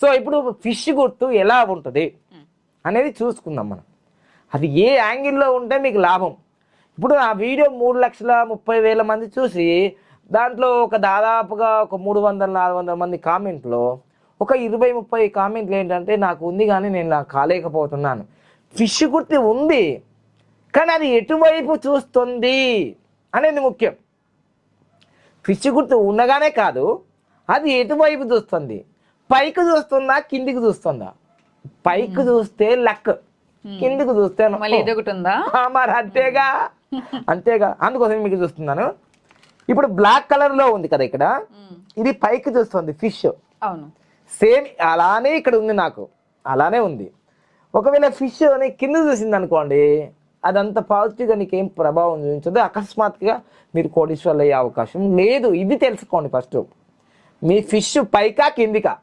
So ఇప్పుడు fish గుర్తు ఎలా ఉంటుంది? అనేది చూసుకుందాం మనం. అది ఏ యాంగిల్లో ఉంటే మీకు లాభం. ఇప్పుడు ఆ వీడియో మూడు లక్షల ముప్పై వేల మంది చూసి దాంట్లో ఒక దాదాపుగా ఒక మూడు వందల నాలుగు వందల మంది కామెంట్లో ఒక ఇరవై ముప్పై కామెంట్లు ఏంటంటే నాకు ఉంది కానీ నేను నాకు కాలేకపోతున్నాను. ఫిష్ గుర్తి ఉంది కానీ అది ఎటువైపు చూస్తుంది అనేది ముఖ్యం. ఫిష్ గుర్తు ఉండగానే కాదు అది ఎటువైపు చూస్తుంది? పైకి చూస్తుందా కిందికి చూస్తుందా? పైకి చూస్తే లక్ కిందికి చూస్తే మళ్ళీ ఇది ఒకటి ఉందా? ఆ, మరి అంతేగా? అంతేగా. అందుకోసం మీకు చూస్తున్నాను. ఇప్పుడు బ్లాక్ కలర్లో ఉంది కదా ఇక్కడ. ఇది పైకి చూస్తుంది ఫిష్. అవును. సేమ్ అలానే ఇక్కడ ఉంది నాకు. అలానే ఉంది. ఒకవేళ ఫిష్ అని కింద చూసింది అనుకోండి అదంత పాజిటివ్గా నీకేం ప్రభావం చూపించదు. అకస్మాత్తుగా మీరు కోటీశ్వర్లు అయ్యే అవకాశం లేదు. ఇది తెలుసుకోండి ఫస్ట్. మీ ఫిష్ పైకా కిందికా?